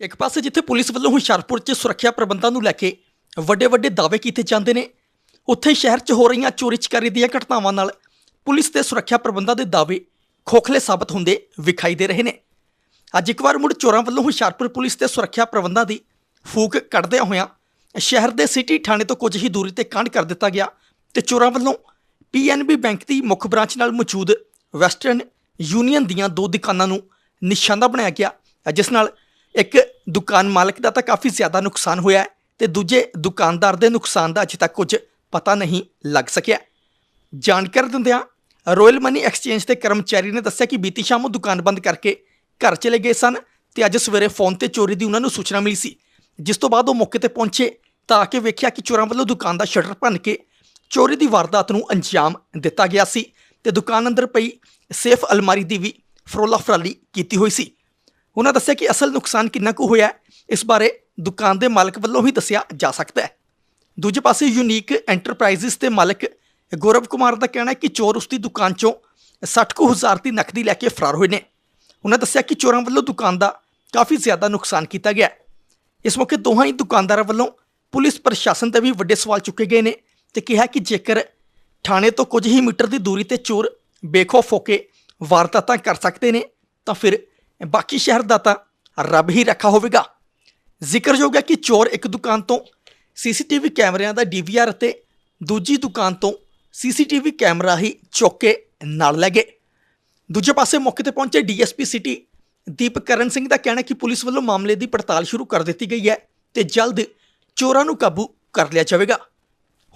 ਇੱਕ ਪਾਸੇ ਜਿੱਥੇ ਪੁਲਿਸ ਵੱਲੋਂ ਹੁਸ਼ਿਆਰਪੁਰ 'ਚ ਸੁਰੱਖਿਆ ਪ੍ਰਬੰਧਾਂ ਨੂੰ ਲੈ ਕੇ ਵੱਡੇ ਵੱਡੇ ਦਾਅਵੇ ਕੀਤੇ ਜਾਂਦੇ ਨੇ, ਉੱਥੇ ਸ਼ਹਿਰ 'ਚ ਹੋ ਰਹੀਆਂ ਚੋਰੀ ਚਕਾਰੀ ਦੀਆਂ ਘਟਨਾਵਾਂ ਨਾਲ ਪੁਲਿਸ ਤੇ ਸੁਰੱਖਿਆ ਪ੍ਰਬੰਧਾਂ ਦੇ ਦਾਅਵੇ ਖੋਖਲੇ ਸਾਬਤ ਹੁੰਦੇ ਵਿਖਾਈ ਦੇ ਰਹੇ ਨੇ। ਅੱਜ ਇੱਕ ਵਾਰ ਮੁੜ ਚੋਰਾਂ ਵੱਲੋਂ ਹੁਸ਼ਿਆਰਪੁਰ ਪੁਲਿਸ ਤੇ ਸੁਰੱਖਿਆ ਪ੍ਰਬੰਧਾਂ ਦੀ ਫੂਕ ਕੱਢਦਿਆਂ ਹੋਇਆਂ ਸ਼ਹਿਰ ਦੇ ਸਿਟੀ ਥਾਣੇ ਤੋਂ ਕੁਝ ਹੀ ਦੂਰੀ ਤੇ ਕਾਂਡ ਕਰ ਦਿੱਤਾ ਗਿਆ ਤੇ ਚੋਰਾਂ ਵੱਲੋਂ ਪੀਐਨਬੀ ਬੈਂਕ ਦੀ ਮੁੱਖ ਬ੍ਰਾਂਚ ਨਾਲ ਮੌਜੂਦ ਵੈਸਟਰਨ ਯੂਨੀਅਨ ਦੀਆਂ ਦੋ ਦੁਕਾਨਾਂ ਨੂੰ ਨਿਸ਼ਾਨਾ ਬਣਾਇਆ ਗਿਆ, ਜਿਸ ਨਾਲ ਇੱਕ ਦੁਕਾਨ ਮਾਲਕ ਦਾ ਤਾਂ ਕਾਫੀ ਜ਼ਿਆਦਾ ਨੁਕਸਾਨ ਹੋਇਆ ਹੈ ਤੇ ਦੂਜੇ ਦੁਕਾਨਦਾਰ ਦੇ ਨੁਕਸਾਨ ਦਾ ਅਜੇ ਤੱਕ ਕੁਝ ਪਤਾ ਨਹੀਂ ਲੱਗ ਸਕਿਆ। ਜਾਣਕਾਰੀ ਦਿੰਦਿਆਂ ਰਾਇਲ ਮਨੀ ਐਕਸਚੇਂਜ ਦੇ ਕਰਮਚਾਰੀ ਨੇ ਦੱਸਿਆ ਕਿ ਬੀਤੀ ਸ਼ਾਮ ਉਹ ਦੁਕਾਨ ਬੰਦ ਕਰਕੇ ਘਰ ਚਲੇ ਗਏ ਸਨ ਤੇ ਅੱਜ ਸਵੇਰੇ ਫੋਨ ਤੇ ਚੋਰੀ ਦੀ ਉਹਨਾਂ ਨੂੰ ਸੂਚਨਾ ਮਿਲੀ ਸੀ। ਜਿਸ ਤੋਂ ਬਾਅਦ ਉਹ ਮੌਕੇ ਤੇ ਪਹੁੰਚੇ ਤਾਂ ਆ ਕੇ ਵੇਖਿਆ ਕਿ ਚੋਰਾਂ ਵੱਲੋਂ ਦੁਕਾਨ ਦਾ ਸ਼ਟਰ ਭੰਨ ਕੇ ਚੋਰੀ ਦੀ ਵਾਰਦਾਤ ਨੂੰ ਅੰਜਾਮ ਦਿੱਤਾ ਗਿਆ ਸੀ ਤੇ ਦੁਕਾਨ ਅੰਦਰ ਪਈ ਸੇਫ ਅਲਮਾਰੀ ਦੀ ਵੀ ਫਰੋਲਾ ਫਰਾਲੀ ਕੀਤੀ ਹੋਈ ਸੀ। ਉਹਨਾਂ ਦੱਸਿਆ ਕਿ ਅਸਲ ਨੁਕਸਾਨ ਕਿੰਨਾ ਕੁ ਹੋਇਆ ਇਸ ਬਾਰੇ ਦੁਕਾਨ ਦੇ ਮਾਲਕ ਵੱਲੋਂ ਹੀ ਦੱਸਿਆ ਜਾ ਸਕਦਾ ਹੈ। ਦੂਜੇ ਪਾਸੇ ਯੂਨੀਕ ਐਂਟਰਪ੍ਰਾਈਜ਼ਸ ਦੇ ਮਾਲਕ ਗੌਰਵ ਕੁਮਾਰ ਦਾ ਕਹਿਣਾ ਹੈ ਕਿ ਚੋਰ ਉਸ ਦੀ ਦੁਕਾਨ ਚੋਂ 60 ਕੁ ਹਜ਼ਾਰ ਦੀ ਨਕਦੀ ਲੈ ਕੇ ਫਰਾਰ ਹੋਏ ਨੇ। ਉਹਨਾਂ ਦੱਸਿਆ ਕਿ ਚੋਰਾਂ ਵੱਲੋਂ ਦੁਕਾਨ ਦਾ ਕਾਫੀ ਜ਼ਿਆਦਾ ਨੁਕਸਾਨ ਕੀਤਾ ਗਿਆ ਇਸ ਮੌਕੇ ਦੋਹਾਂ ਹੀ ਦੁਕਾਨਦਾਰਾਂ ਵੱਲੋਂ ਪੁਲਿਸ ਪ੍ਰਸ਼ਾਸਨ ਤੇ ਵੀ ਵੱਡੇ ਸਵਾਲ ਚੁੱਕੇ ਗਏ ਨੇ ਤੇ ਕਿਹਾ ਕਿ ਜੇਕਰ ਥਾਣੇ ਤੋਂ ਕੁਝ ਹੀ ਮੀਟਰ ਦੀ ਦੂਰੀ ਤੇ ਚੋਰ ਬੇਖੌਫ ਹੋ ਕੇ ਵਾਰਦਾਤਾਂ ਕਰ ਸਕਦੇ ਨੇ, ਤਾਂ ਫਿਰ ਬਾਕੀ ਸ਼ਹਿਰ ਦਾ ਤਾਂ ਰੱਬ ਹੀ ਰੱਖਾ ਹੋਵੇਗਾ। ਜ਼ਿਕਰਯੋਗ ਹੈ ਕਿ ਚੋਰ ਇੱਕ ਦੁਕਾਨ ਤੋਂ ਸੀਸੀਟੀਵੀ ਕੈਮਰਿਆਂ ਦਾ ਡੀਵੀਆਰ ਅਤੇ ਦੂਜੀ ਦੁਕਾਨ ਤੋਂ ਸੀਸੀਟੀਵੀ ਕੈਮਰਾ ਹੀ ਚੁੱਕ ਕੇ ਨਾਲ ਲੈ ਗਏ। ਦੂਜੇ ਪਾਸੇ ਮੌਕੇ ਤੇ ਪਹੁੰਚੇ ਡੀਐਸਪੀ ਸਿਟੀ ਦੀਪਕਰਨ ਸਿੰਘ ਦਾ ਕਹਿਣਾ ਹੈ ਕਿ ਪੁਲਿਸ ਵੱਲੋਂ ਮਾਮਲੇ ਦੀ ਪੜਤਾਲ ਸ਼ੁਰੂ ਕਰ ਦਿੱਤੀ ਗਈ ਹੈ ਤੇ ਜਲਦ ਚੋਰਾਂ ਨੂੰ ਕਾਬੂ ਕਰ ਲਿਆ ਜਾਵੇਗਾ।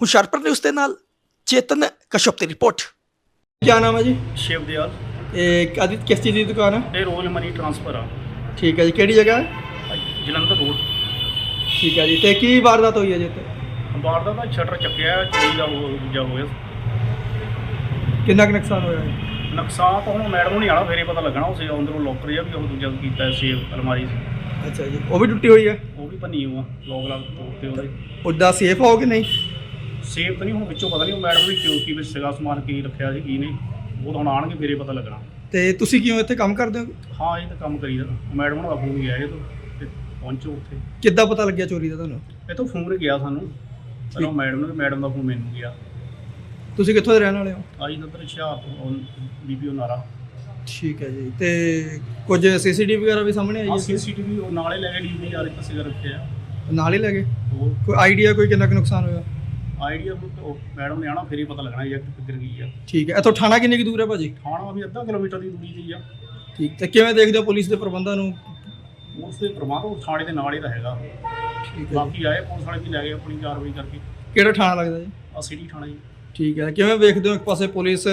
ਹੁਸ਼ਿਆਰਪੁਰ ਨਿਊਜ਼ ਦੇ ਨਾਲ ਚੇਤਨ ਕਸ਼ਪ ਦੀ ਰਿਪੋਰਟ। ਕੀ ਨਾਮ ਹੈ ਜੀ? ਸ਼ਿਵ ਦਿਆਲ ਇਹ ਆਦਿਤ ਕਿਸ ਚੀਜ਼ ਦੀ ਦੁਕਾਨ ਹੈ ਇਹ ਰੋਲ ਮਨੀ ਟ੍ਰਾਂਸਫਰ ਆ। ਠੀਕ ਹੈ ਜੀ ਕਿਹੜੀ ਜਗ੍ਹਾ? ਹੈ ਜਲੰਧਰ ਰੋਡ। ਠੀਕ ਹੈ ਜੀ ਤੇ ਕੀ ਵਾਰਦਾਤ ਹੋਈ ਹੈ ਜੀ ਇੱਥੇ? ਬਾਹਰ ਦਾ ਤਾਂ ਸ਼ਟਰ ਚੱਕਿਆ ਚੋਰੀ ਦਾ ਹੋ ਜਾ ਹੋਇਆ। ਕਿੰਨਾ ਕੁ ਨੁਕਸਾਨ ਹੋਇਆ ਹੈ ਨੁਕਸਾਨ ਤਾਂ ਹੁਣ ਮੈਡਮ ਨੂੰ ਨਹੀਂ ਆਣਾ ਫੇਰੇ ਪਤਾ ਲੱਗਣਾ ਉਸੇ ਅੰਦਰੋਂ ਲੋਕਰ ਜਿਹਾ ਵੀ ਉਹ ਦੂਜਾ ਕੀਤਾ ਸੇਵ ਅਲਮਾਰੀ ਸੀ। ਅੱਛਾ ਜੀ ਉਹ ਵੀ ਟੁੱਟੀ ਹੋਈ ਹੈ? ਉਹ ਵੀ ਭੰਨੀ ਹੋਆ ਲੋਕ ਲੱਗ ਤੋੜਤੇ ਉਹਦੇ। ਉੱਦਾਂ ਸੇਫ ਹੋ ਕਿ ਨਹੀਂ? ਸੇਵ ਤਾਂ ਨਹੀਂ ਹੁਣ ਵਿੱਚੋਂ ਪਤਾ ਨਹੀਂ ਉਹ ਮੈਡਮ ਨੇ ਕਿਉਂ ਕੀ ਵਿੱਚ ਸੀਗਾ ਸਮਾਨ ਕੀ ਰੱਖਿਆ ਸੀ ਕੀ ਨਹੀਂ। ਉਹ ਤਾਂ ਹੁਣ ਆਣਗੇ ਫੇਰੇ ਪਤਾ ਲੱਗਣਾ। ਤੇ ਤੁਸੀਂ ਕਿਉਂ ਇੱਥੇ ਕੰਮ ਕਰਦੇ ਹੋ? ਹਾਂ ਇਹ ਤਾਂ ਕੰਮ ਕਰੀਦਾ ਮੈਡਮ ਨੂੰ ਫੋਨ ਗਿਆ ਇਹ ਤੋਂ ਤੇ ਪਹੁੰਚੋ ਉੱਥੇ। ਕਿੱਦਾਂ ਪਤਾ ਲੱਗਿਆ ਚੋਰੀ ਦਾ ਤੁਹਾਨੂੰ? ਤੋਂ ਫੋਨ ਗਿਆ ਸਾਨੂੰ। ਪਹਿਲਾਂ ਮੈਡਮ ਨੂੰ ਮੈਡਮ ਦਾ ਫੋਨ ਮੈਨੂੰ ਗਿਆ। ਤੁਸੀਂ ਕਿੱਥੋਂ ਦੇ ਰਹਿਣ ਵਾਲੇ ਹੋ? ਆਈ ਨੰਬਰ ਹੁਸ਼ਿਆਰਪੁਰ ਬੀਬੀਓ ਨਾਰਾ ਠੀਕ ਹੈ ਜੀ ਤੇ ਕੁਝ ਸੀਸੀਟੀਵੀ ਵਗੈਰਾ ਵੀ ਸਾਹਮਣੇ ਆਈ ਹੈ ਸੀਸੀਟੀਵੀ ਉਹ ਨਾਲੇ ਲੈ ਕੇ ਡੀਵੀ ਯਾਰ ਇੱਕ ਸਿਗਰ ਰੱਖਿਆ। ਨਾਲ ਹੀ ਲੱਗੇ ਹੋਰ? ਕੋਈ ਆਈਡੀਆ ਕੋਈ ਕਿੰਨਾ ਕੁ ਨੁਕਸਾਨ ਹੋਇਆ? ਆਈਡੀਆ ਉਹ ਮੈਡਮ ਨੇ ਆਣਾ ਫੇਰ ਹੀ ਪਤਾ ਲੱਗਣਾ ਇਹ ਕਿੱਧਰ ਗਈ ਆ। ਠੀਕ ਹੈ ਇੱਥੋਂ ਥਾਣਾ ਕਿੰਨੀ ਕੁ ਦੂਰ ਹੈ ਭਾਜੀ? ਥਾਣਾ ਵੀ ਅੱਧਾ ਕਿਲੋਮੀਟਰ ਦੀ ਦੂਰੀ ਤੇ ਹੀ ਆ। ਠੀਕ ਤੇ ਕਿਵੇਂ ਦੇਖਦੇ ਹੋ ਪੁਲਿਸ ਦੇ ਪ੍ਰਬੰਧਾਂ ਨੂੰ? ਉਸ ਦੇ ਪ੍ਰਮਾਣ ਉਹ ਥਾਣੇ ਦੇ ਨਾਲ ਹੀ ਤਾਂ ਹੈਗਾ। ਠੀਕ ਹੈ। ਬਾਕੀ ਆਏ ਪੁਲਿਸ ਵਾਲੇ ਵੀ ਲੈ ਗਏ ਆਪਣੀ ਕਾਰਵਾਈ ਕਰਕੇ। ਕਿਹੜਾ ਥਾਣਾ ਲੱਗਦਾ ਜੀ? ਆ ਸਿਟੀ ਥਾਣਾ ਜੀ। ਠੀਕ ਹੈ ਕਿਵੇਂ ਵੇਖਦੇ ਹੋ ਇੱਕ ਪਾਸੇ ਪੁਲਿਸ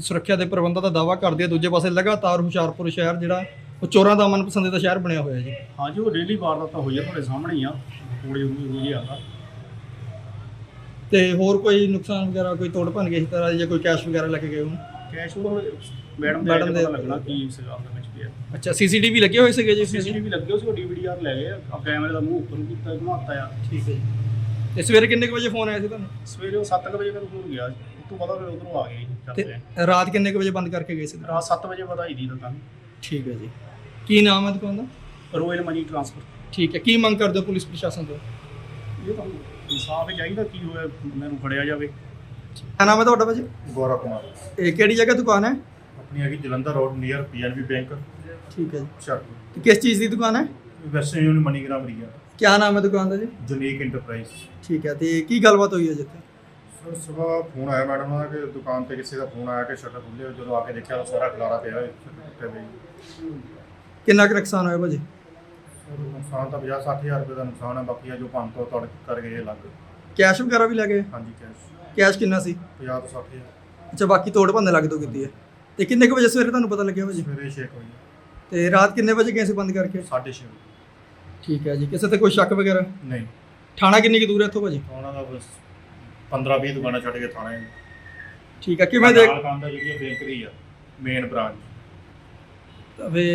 ਸੁਰੱਖਿਆ ਦੇ ਪ੍ਰਬੰਧਾਂ ਦਾ ਦਾਅਵਾ ਕਰਦੀ ਹੈ ਦੂਜੇ ਪਾਸੇ ਲਗਾਤਾਰ ਹੁਸ਼ਿਆਰਪੁਰ ਸ਼ਹਿਰ ਜਿਹੜਾ ਉਹ ਚੋਰਾਂ ਦਾ ਮਨਪਸੰਦੀਦਾ ਸ਼ਹਿਰ ਬਣਿਆ ਹੋਇਆ ਜੀ। ਹਾਂਜੀ ਉਹ ਡੇਲੀ ਵਾਰਦਾਤਾਂ ਹੋਈ ਆ ਤੁਹਾਡੇ ਸਾਹਮਣੇ ਹੀ ਆ। ਥੋੜੀ ਹੋਈ ਹੋਈ ਆ। ਤੇ ਹੋਰ ਕੋਈ ਨੁਕਸਾਨ ਵਗੈਰਾ ਕੋਈ ਤੋੜ ਭੰਨ ਗਈ ਇਸ ਤਰ੍ਹਾਂ ਦੀ ਜਾਂ ਕੋਈ ਕੈਸ਼ ਵਗੈਰਾ ਲੈ ਕੇ ਗਏ ਹੋ? ਕੈਸ਼ ਉਹ ਮੈਡਮ ਦੇ ਮੈਡਮ ਦੇ- ਪਤਾ ਲੱਗਣਾ ਕੀ ਸੀਗਾ ਉਹਦੇ ਵਿੱਚ ਪਿਆ ਅੱਛਾ ਸੀਸੀਟੀਵੀ ਲੱਗੇ ਹੋਏ ਸੀਗੇ ਜੀ ਸੀਸੀਟੀਵੀ ਲੱਗੇ ਹੋਏ ਸੀ ਉਹ ਡੀਵੀਡੀਆਰ ਲੈ ਗਏ ਆ। ਕੈਮਰੇ ਦਾ ਮੂੰਹ ਉੱਪਰ ਨੂੰ ਕੀਤਾ ਘੁਮਾਤਾ ਆ। ਠੀਕ ਹੈ ਜੀ। ਤੇ ਸਵੇਰੇ ਕਿੰਨੇ ਕੁ ਵਜੇ ਫੋਨ ਆਇਆ ਸੀ ਤੁਹਾਨੂੰ? ਸਵੇਰੇ ਉਹ 7 ਵਜੇ ਮੈਨੂੰ ਫੋਨ ਗਿਆ। ਉਸ ਤੋਂ ਬਾਅਦ ਫਿਰ ਉਧਰੋਂ ਆ ਗਏ ਤੇ ਚੱਲਦੇ ਰਾਤ ਕਿੰਨੇ ਕੁ ਵਜੇ ਬੰਦ ਕਰਕੇ ਗਏ ਸੀ? ਰਾਤ 7 ਵਜੇ ਵਧਾਈ ਦੀ ਦੁਕਾਨ ਠੀਕ ਹੈ ਜੀ। ਕੀ ਨਾਮ ਹੈ ਦੁਕਾਨ ਦਾ? Royal money transfer. ਠੀਕ ਹੈ। ਕੀ ਮੰਗ ਕਰਦੇ ਹੋ ਪੁਲਿਸ ਪ੍ਰਸ਼ਾਸਨ ਤੋਂ? ਇਹ ਤਾਂ ਇਨਸਾਫ ਚਾਹੀਦਾ ਕੀ ਹੋਇਆ ਮੈਨੂੰ ਫੜਿਆ ਜਾਵੇ। ਕੀ ਨਾਮ ਹੈ ਤੁਹਾਡਾ ਭਾਜੀ? ਗੌਰਵ ਕੁਮਾਰ। ਇਹ ਕਿਹੜੀ ਜਗ੍ਹਾ ਦੁਕਾਨ ਹੈ? ਆਪਣੀ ਹੈਗੀ Jalandhar road near PNB bank ਠੀਕ ਹੈ ਜੀ। ਹੁਸ਼ਿਆਰਪੁਰ ਤੇ ਕਿਸ ਚੀਜ਼ ਦੀ ਦੁਕਾਨ ਹੈ? ਵੈਸਟਰਨ ਯੂਨੀਅਨ ਮਨੀਗ੍ਰਾਮ ਰੀਆ ਕੀ ਨਾਮ ਹੈ ਦੁਕਾਨ ਦਾ ਜੀ? ਜੁਨੀਕ ਇੰਟਰਪ੍ਰਾਈਜ਼ ਠੀਕ ਹੈ ਤੇ ਕੀ ਗੱਲਬਾਤ ਹੋਈ ਹੈ ਜਿੱਥੇ ਸਰ ਸਵੇਰ ਫੋਨ ਆਇਆ ਮੈਡਮ ਦਾ ਕਿ ਦੁਕਾਨ ਤੇ ਕਿਸੇ ਦਾ ਫੋਨ ਆਇਆ ਕਿ ਸ਼ਟਰ ਖੁੱਲੇ। ਜਦੋਂ ਆ ਕੇ ਦੇਖਿਆ ਤਾਂ ਸਾਰਾ ਖਲਾਰਾ ਪਿਆ ਹੋਇਆ ਸ਼ਟਰ ਟੁੱਟੇ ਪਏ ਕਿੰਨਾ ਕੁ ਨੁਕਸਾਨ ਹੋਇਆ ਭਾਜੀ? ਨੁਕਸਾਨ ਤਾਂ 50 60000 ਰੁਪਏ ਦਾ ਨੁਕਸਾਨ ਹੈ ਬਾਕੀ ਆ ਜੋ ਪੰਜ ਤੋਂ ਤੜ ਕਰ ਗਏ ਅਲੱਗ। ਕੈਸ਼ ਵਗੈਰਾ ਵੀ ਲੱਗੇ ਹਾਂਜੀ ਕੈਸ਼ ਕੈਸ਼ ਕਿੰਨਾ ਸੀ? 50 ਤੋਂ 60000 ਅੱਛਾ ਬਾਕੀ ਤੋੜ ਭੰਨ ਲੱਗ ਦੋ ਕੀਤੀ ਹੈ। ਤੇ ਕਿੰਨੇ ਕੁ ਵਜੇ ਸਵੇਰੇ ਤੁਹਾਨੂੰ ਪਤਾ ਲੱਗਿਆ ਭਾਜੀ? ਸਵੇਰੇ 6 ਵਜੇ। ਤੇ ਰਾਤ ਕਿੰਨੇ ਵਜੇ ਗਏ ਸੀ ਬੰਦ ਕਰਕੇ? 6:30 ਠੀਕ ਹੈ ਜੀ। ਕਿਸੇ ਤੇ ਕੋਈ ਸ਼ੱਕ ਵਗੈਰਾ? ਨਹੀਂ। ਥਾਣਾ ਕਿੰਨੀ ਕੁ ਦੂਰ ਹੈ ਇੱਥੋਂ ਭਾਜੀ? ਉਹਨਾਂ ਦਾ ਬਸ 15 20 ਦੁਕਾਨਾਂ ਛੱਡ ਕੇ ਥਾਣੇ ਠੀਕ ਹੈ ਕਿਵੇਂ ਦੇਖ ਕੰਮ ਦਾ ਜਿਹੜੀ ਬੇਕਰੀ ਆ ਮੇਨ ਬ੍ਰਾਂਚ ਵੇ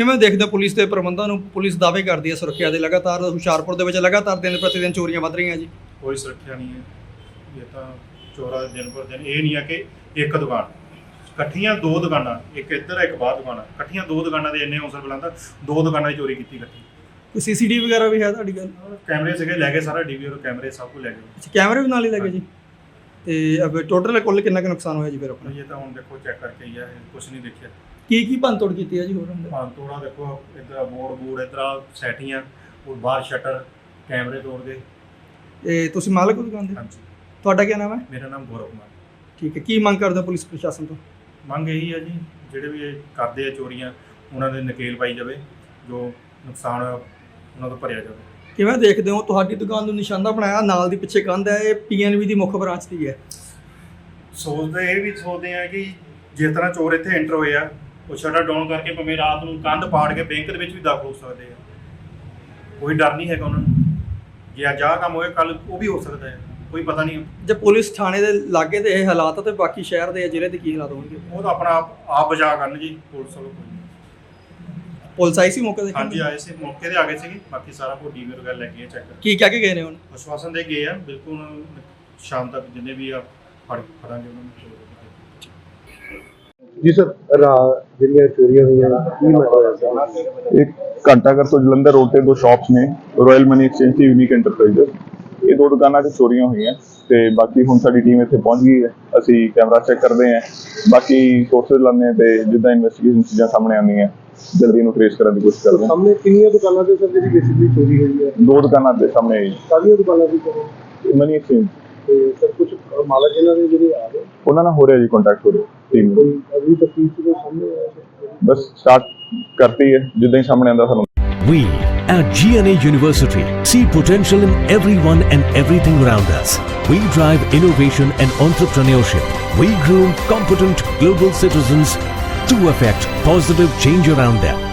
ਕਿਵੇਂ ਦੇਖਦੇ ਪੁਲਿਸ ਦੇ ਪ੍ਰਬੰਧਾਂ ਨੂੰ? ਪੁਲਿਸ ਦਾਅਵੇ ਕਰਦੀ ਹੈ ਸੁਰੱਖਿਆ ਦੇ ਲਗਾਤਾਰ ਹੁਸ਼ਿਆਰਪੁਰ ਦੇ ਵਿੱਚ ਲਗਾਤਾਰ ਦਿਨ ਪ੍ਰਤੀ ਦਿਨ ਚੋਰੀਆਂ ਵੱਧ ਰਹੀਆਂ ਜੀ। ਕੋਈ ਸੁਰੱਖਿਆ ਨਹੀਂ ਹੈ। ਇਹ ਤਾਂ ਚੋਰਾ ਦਿਨ ਪਰ ਦਿਨ ਇਹ ਨਹੀਂ ਆ ਕਿ ਇੱਕ ਦੁਕਾਨ ਇਕੱਠੀਆਂ ਦੋ ਦੁਕਾਨਾਂ ਇੱਕ ਇੱਧਰ ਆ, ਇੱਕ ਬਾਹਰ ਦੁਕਾਨ। ਇਕੱਠੀਆਂ ਦੋ ਦੁਕਾਨਾਂ ਦੇ ਇੰਨੇ ਹੌਸਲ ਬੁਲੰਦ ਦੋ ਦੁਕਾਨਾਂ ਦੀ ਚੋਰੀ ਕੀਤੀ ਇਕੱਠੀ। ਕੋਈ ਸੀਸੀਟੀਵੀ ਵਗੈਰਾ ਵੀ ਹੈ ਤੁਹਾਡੀ ਗੱਲ? ਕੈਮਰੇ ਸੀਗੇ ਲੈ ਗਏ ਸਾਰਾ ਡੀਵੀਆਰ ਕੈਮਰੇ ਸਭ ਕੁਝ ਲੈ ਗਏ। ਅੱਛਾ ਕੈਮਰੇ ਵੀ ਨਾਲ ਹੀ ਲੱਗੇ ਜੀ? ਤੇ ਅਬ ਟੋਟਲ ਕੁੱਲ ਕਿੰਨਾ ਕੁ ਨੁਕਸਾਨ ਹੋਇਆ ਜੀ ਫਿਰ ਆਪਣਾ? ਇਹ ਤਾਂ ਹੁਣ ਦੇਖੋ ਚੈੱਕ ਕਰਕੇ ਹੀ ਆ ਕੁਝ ਨਹੀਂ ਦੇਖਿਆ। ਕੀ ਕੀ ਭੰਨਤੋੜ ਕੀਤੀ ਹੈ ਜੀ ਹੋਰ ਅੰਦਰ? ਹਾਂ ਤੋੜਾ ਦੇਖੋ ਇਧਰ ਬੋਰਡ ਬੂੜ ਇਧਰ ਸੈਟੀਆਂ ਉਹ ਬਾਹਰ ਸ਼ਟਰ ਕੈਮਰੇ ਤੋੜ ਗਏ। ਤੇ ਤੁਸੀਂ ਮਾਲਕ ਹੋ ਦੁਕਾਨ ਦੇ? ਹਾਂਜੀ। ਤੁਹਾਡਾ ਕੀ ਨਾਮ ਹੈ? ਮੇਰਾ ਨਾਮ ਗੌਰਵ ਕੁਮਾਰ। ਠੀਕ ਹੈ ਕੀ ਮੰਗ ਕਰਦੇ ਹੋ ਪੁਲਿਸ ਪ੍ਰਸ਼ਾਸਨ ਤੋਂ? ਮੰਗ ਇਹੀ ਹੈ ਜੀ ਜਿਹੜੇ ਵੀ ਇਹ ਕਰਦੇ ਆ ਚੋਰੀਆਂ ਉਹਨਾਂ ਦੇ ਨਕੇਲ ਪਾਈ ਜਾਵੇ ਜੋ ਨੁਕਸਾਨ ਹੋਇਆ ਉਹਨਾਂ ਤੋਂ ਭਰਿਆ ਜਾਵੇ। ਕਿਵੇਂ ਦੇਖਦੇ ਹੋ? ਤੁਹਾਡੀ ਦੁਕਾਨ ਨੂੰ ਨਿਸ਼ਾਨਾ ਬਣਾਇਆ ਨਾਲ ਦੀ ਪਿੱਛੇ ਕੰਧ ਹੈ ਇਹ ਪੀਐਨਬੀ ਦੀ ਮੁੱਖ ਬ੍ਰਾਂਚ ਦੀ ਹੈ। ਸੋਚਦੇ ਇਹ ਵੀ ਸੋਚਦੇ ਆ ਕਿ ਜਿਸ ਤਰ੍ਹਾਂ ਚੋਰ ਇੱਥੇ ਐਂਟਰ ਹੋਏ ਆ ਉਹ ਸ਼ਟਰ ਡਾਊਨ ਕਰਕੇ ਭਾਵੇਂ ਰਾਤ ਨੂੰ ਕੰਧ ਪਾੜ ਕੇ ਬੈਂਕ ਦੇ ਵਿੱਚ ਵੀ ਦਾਖਲ ਹੋ ਸਕਦੇ ਆ। ਕੋਈ ਡਰ ਨਹੀਂ ਹੈਗਾ ਉਹਨਾਂ ਨੂੰ। ਜੇ ਅੱਜ ਆਹ ਕੰਮ ਹੋਏ ਕੱਲ ਉਹ ਵੀ ਹੋ ਸਕਦਾ ਹੈ। ਕੋਈ ਪਤਾ ਨਹੀਂ। ਜੇ ਪੁਲਿਸ ਥਾਣੇ ਦੇ ਲਾਗੇ ਤੇ ਇਹ ਹਾਲਾਤ ਆ ਤੇ ਬਾਕੀ ਸ਼ਹਿਰ ਦੇ ਜ਼ਿਲ੍ਹੇ ਦੇ ਕੀ ਹਾਲਾਤ ਹੋਣਗੇ? ਉਹ ਤਾਂ ਆਪਣਾ ਆਪ ਆਪ ਬਚਾ ਕਰਨ ਜੀ ਪੁਲਿਸ ਵੱਲੋਂ ਕੋਈ ਨਹੀਂ। ਪੁਲਿਸ ਆਈ ਸੀ ਮੌਕੇ ਤੇ? ਹਾਂਜੀ ਆਏ ਸੀ। ਮੌਕੇ ਤੇ ਆ ਗਏ ਸੀਗੇ। ਬਾਕੀ ਸਾਰਾ ਕੁਝ ਡੀਵੀ ਵਗੈਰਾ ਲੈ ਗਏ ਚੈੱਕ ਕੀ ਕਹਿ ਕੇ ਗਏ ਨੇ ਹੁਣ? ਆਸ਼ਵਾਸਨ ਦੇ ਗਏ ਆ। ਬਿਲਕੁਲ ਸ਼ਾਮ ਤੱਕ ਜਿੰਨੇ ਵੀ ਆ ਫੜ ਫੜਾਂਗੇ ਉਹਨਾਂ ਨੂੰ। ਜੀ ਸਰ ਰਾ ਜਿਹੜੀਆਂ ਚੋਰੀਆਂ ਹੋਈਆਂ ਕੀ ਹੋਇਆ ਸਰ ਇੱਕ ਘੰਟਾ ਘਰ ਤੋਂ ਜਲੰਧਰ ਰੋਡ ਤੇ ਦੋ ਸ਼ਾਪਸ ਨੇ ਰਾਇਲ ਮਨੀ ਐਕਸਚੇਂਜ ਤੇ ਯੂਨੀਕ ਐਂਟਰਪ੍ਰਾਈਜ਼ਰ ਇਹ ਦੋ ਦੁਕਾਨਾਂ ਤੇ ਚੋਰੀਆਂ ਹੋਈਆਂ ਤੇ ਬਾਕੀ ਹੁਣ ਸਾਡੀ ਟੀਮ ਇੱਥੇ ਪਹੁੰਚ ਗਈ ਹੈ। ਅਸੀਂ ਕੈਮਰਾ ਚੈੱਕ ਕਰਦੇ ਹਾਂ। ਬਾਕੀ ਸੋਰਸਸ ਲਾਉਂਦੇ ਹਾਂ ਤੇ ਜਿੱਦਾਂ ਇਨਵੈਸਟੀਗੇਸ਼ਨ ਚੀਜ਼ਾਂ ਸਾਹਮਣੇ ਆਉਂਦੀਆਂ ਜਲਦੀ ਇਹਨੂੰ ਟ੍ਰੇਸ ਕਰਨ ਦੀ ਕੋਸ਼ਿਸ਼ ਕਰਦੇ ਹਾਂ। ਸਾਹਮਣੇ ਕਿੰਨੀਆਂ ਦੁਕਾਨਾਂ ਤੇ ਸਰ ਜਿਹੜੀ ਬੇਸਿਕਲੀ ਚੋਰੀ ਹੋਈ ਹੈ? ਦੋ ਦੁਕਾਨਾਂ ਦੇ ਸਾਹਮਣੇ ਸਾਰੀਆਂ ਦੁਕਾਨਾਂ ਦੀ ਮਨੀ ਐਕਸਚੇਂਜ ਤੇ ਸਰ ਕੁਝ ਮਾਲਕ ਇਹਨਾਂ ਦੇ ਜਿਹੜੇ ਆ ਗਏ ਉਹਨਾਂ ਨਾਲ ਹੋ ਰਿਹਾ ਜੀ ਕੰਟੈਕਟ ਹੋ ਰਿਹਾ ਟੀਮ ਕੋਈ ਅਗਲੀ ਤਫਤੀਸ਼ ਦੇ ਸਾਹਮਣੇ ਆਇਆ ਸਰ ਬਸ ਸਟਾਰਟ ਕਰਤੀ ਹੈ ਜਿੱਦਾਂ ਹੀ ਸਾਹਮਣੇ ਆਉਂਦਾ ਸਾਨੂੰ We at GNA University see potential in everyone and everything around us. We drive innovation and entrepreneurship. We groom competent global citizens to affect positive change around them.